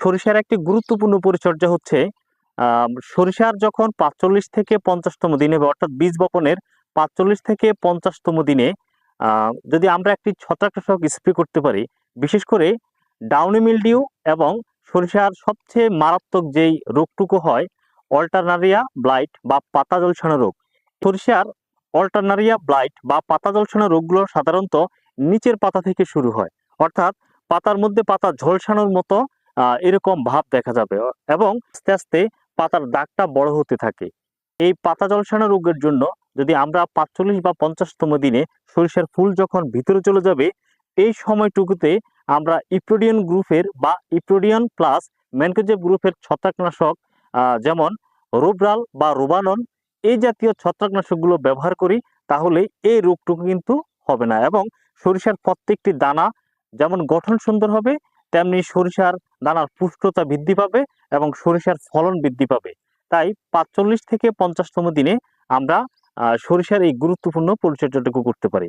সরিষার একটি গুরুত্বপূর্ণ পরিচর্যা হচ্ছে সরিষার যখন পাঁচচল্লিশ থেকে পঞ্চাশতম দিনে অর্থাৎ বীজ বপনের পাঁচচল্লিশ থেকে পঞ্চাশতম দিনে যদি আমরা একটি ছত্রাকনাশক স্প্রে করতে পারি, বিশেষ করে ডাউনি মিলডিউ এবং সরিষার সবচেয়ে মারাত্মক যেই রোগটুকু হয়, অল্টারনারিয়া ব্লাইট বা পাতা জলসানো রোগ। সরিষার অল্টারনারিয়া ব্লাইট বা পাতা জলসানো রোগগুলো সাধারণত নিচের পাতা থেকে শুরু হয়, অর্থাৎ পাতার মধ্যে পাতা ঝলসানোর মতো এরকম ভাব দেখা যাবে। এবং আস্তে আস্তে পাতার দাগটা বড় হতে থাকে। এই পাতা জলসানো রোগের জন্য যদি আমরা পাঁচচল্লিশ বা পঞ্চাশতম দিনে সরিষার ফুল যখন ভিতরে চলে যাবে, এই সময়টুকুতে আমরা ইপ্রোডিয়ান গ্রুপের বা ইপ্রোডিয়ান প্লাস ম্যানকোজেব গ্রুপের ছত্রাকনাশক যেমন রোবরাল বা রোবানন, এই জাতীয় ছত্রাকনাশকগুলো ব্যবহার করি, তাহলে এই রোগটুকু কিন্তু হবে না। এবং সরিষার প্রত্যেকটি দানা যেমন গঠন সুন্দর হবে তেমনি সরিষার দানার পুষ্টতা বৃদ্ধি পাবে এবং সরিষার ফলন বৃদ্ধি পাবে। তাই পাঁচচল্লিশ থেকে পঞ্চাশতম দিনে আমরা সরিষার এই গুরুত্বপূর্ণ পরিচর্যাটুকু করতে পারি।